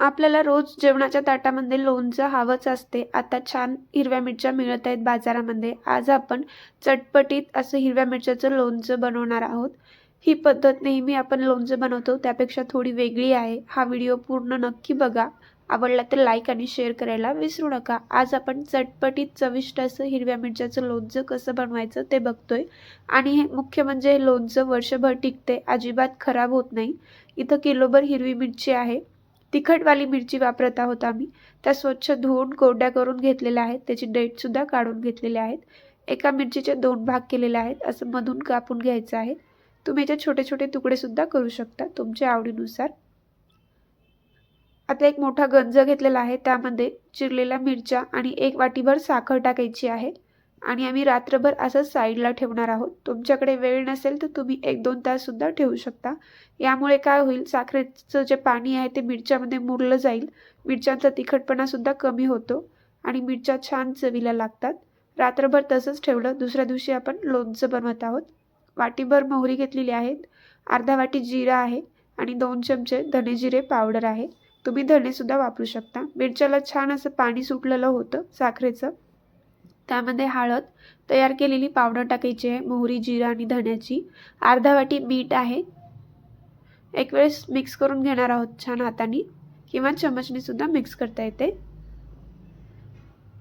आपल्याला रोज जेवणाच्या ताटामध्ये लोणचं हवंच असते. आता छान हिरव्या मिरच्या मिळत आहेत बाजारामध्ये. आज आपण चटपटीत असं हिरव्या मिरच्याचं लोणचं बनवणार आहोत. ही पद्धत नेहमी आपण लोणचं बनवतो. त्यापेक्षा थोडी वेगळी आहे. हा व्हिडिओ पूर्ण नक्की बघा. आवडला तर लाईक आणि शेअर करायला विसरू नका. आज आपण चटपटीत चविष्ट असं हिरव्या मिरच्याचं लोणचं कसं बनवायचं ते बघतोय. आणि हे मुख्य म्हणजे हे लोणचं वर्षभर टिकते. अजिबात खराब होत नाही. इथं किलोभर हिरवी मिरची आहे. तिखटवाली मिरची वापरत आहोत आम्ही. त्या स्वच्छ धुवून कोरड्या करून घेतलेल्या आहेत. त्याची डेटसुद्धा काढून घेतलेल्या आहेत. एका मिरचीचे दोन भाग केलेले आहेत. असं मधून कापून घ्यायचं आहे. तुम्ही याचे छोटे छोटे तुकडेसुद्धा करू शकता. तुमच्या आवडीनुसार. आता एक मोठा गंज घेतलेला आहे. त्यामध्ये चिरलेल्या मिरच्या आणि एक वाटीभर साखर टाकायची आहे. आणि आम्ही रात्रभर असं साईडला ठेवणार आहोत. तुमच्याकडे वेळ नसेल तर तुम्ही एक दोन ताससुद्धा ठेवू शकता. यामुळे काय होईल? साखरेचं जे पाणी आहे ते मिरच्यामध्ये मुरलं जाईल. मिरच्यांचा तिखटपणासुद्धा कमी होतो आणि मिरच्या छान चवीला लागतात. रात्रभर तसंच ठेवलं दुसऱ्या दिवशी आपण लोणचं बनवत आहोत. वाटीभर मोहरी घेतलेली आहेत. अर्धा वाटी जिरा आहे आणि दोन चमचे धने जिरे पावडर आहे. तुम्ही धनेसुद्धा वापरू शकता. मिरच्याला छान असं पाणी सुटलेलं होतं साखरेचं. त्यामध्ये हळद तयार केलेली पावडर टाकायची आहे मोहरी जिरा आणि धण्याची. अर्धा वाटी मीठ आहे. एक वेळेस मिक्स करून घेणार आहोत छान हाताने किंवा चमचनेसुद्धा मिक्स करता येते.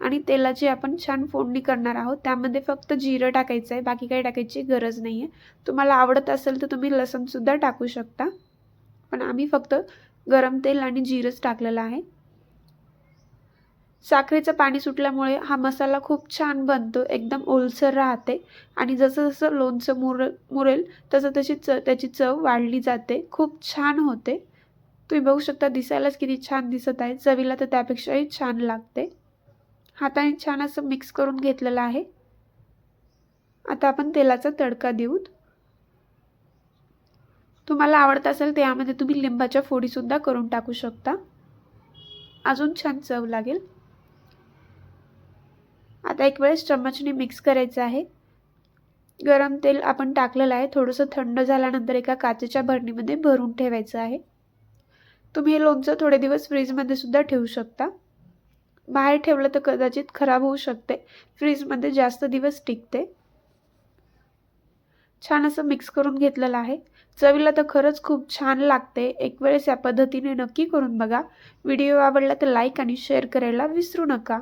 आणि तेलाची आपण छान फोडणी करणार आहोत. त्यामध्ये फक्त जिरं टाकायचं आहे बाकी काही टाकायची गरज नाही आहे तुम्हाला आवडत असेल तर तुम्ही लसणसुद्धा टाकू शकता. पण आम्ही फक्त गरम तेल आणि जिरंच टाकलेलं आहे. साखरेचं पाणी सुटल्यामुळे हा मसाला खूप छान बनतो एकदम ओलसर राहते आणि जसं जसं लोणचं मुर मुरेल तसं तशी च त्याची चव वाढली जाते खूप छान होते. तुम्ही बघू शकता दिसायलाच किती छान दिसत आहे चवीला तर त्यापेक्षाही छान लागते. हाताने छान असं मिक्स करून घेतलेलं आहे. आता आपण तेलाचा तडका देऊत तुम्हाला आवडत असेल तर यामध्ये तुम्ही लिंबाच्या फोडीसुद्धा करून टाकू शकता. अजून छान चव लागेल. आता एक वेळेस चम्मचने मिक्स करायचं आहे. गरम तेल आपण टाकलेलं आहे. थोडंसं थंड झाल्यानंतर एका काचेच्या भरणीमध्ये भरून ठेवायचं आहे. तुम्ही हे लोणचं थोडे दिवस फ्रीजमध्ये सुद्धा ठेवू शकता. बाहेर ठेवलं तर कदाचित खराब होऊ शकते. फ्रीजमध्ये जास्त दिवस टिकते. छान असं मिक्स करून घेतलेलं आहे. चवीला तर खरंच खूप छान लागते. एक वेळेस या पद्धतीने नक्की करून बघा. व्हिडिओ आवडला तर लाईक आणि शेअर करायला विसरू नका.